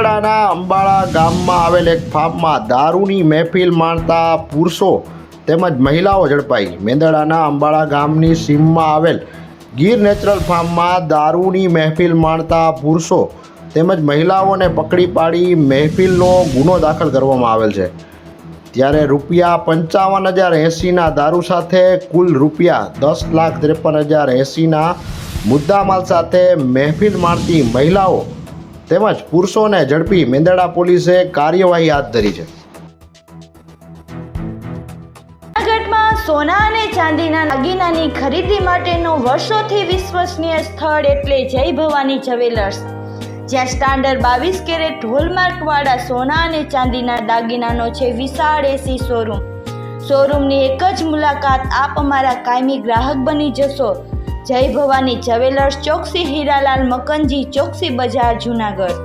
મેંદડાના અંબાળા ગામમાં આવેલ એક ફાર્મમાં દારૂની મહેફિલ માણતા પુરુષો તેમજ મહિલાઓ ઝડપાઈ. મેંદડાના અંબાળા ગામની સીમમાં આવેલ ગીર નેચરલ ફાર્મમાં દારૂની મહેફિલ માણતા પુરુષો તેમજ મહિલાઓને પકડી પાડી મહેફિલનો ગુનો દાખલ કરવામાં આવેલ છે. ત્યારે રૂપિયા પંચાવન હજાર એંસીના દારૂ સાથે કુલ રૂપિયા દસ લાખ ત્રેપન હજાર એંસીના મુદ્દામાલ સાથે મહેફિલ માણતી મહિલાઓ તેમજ પુરુષોને ઝડપી મેંદડા પોલીસે કાર્યવાહી હાથ ધરી છે. સોના અને ચાંદીના દાગીનાની ખરીદી માટેનો વર્ષોથી વિશ્વસનીય સ્થળ એટલે જય ભવાની જ્વેલર્સ. જ્યાં સ્ટાન્ડર્ડ બાવીસ કેરેટ હોલમાર્કવાળા સોના અને ચાંદીના દાગીનાનો છે વિશાળ એસી શોરૂમ શોરૂમની એક જ મુલાકાત આપ અમારા કાયમી ગ્રાહક બની જશો. જય ભવાની જવેલર્સ ચોકસી હીરાલાલ મકનજી ચોકસી બજાર જૂનાગઢ.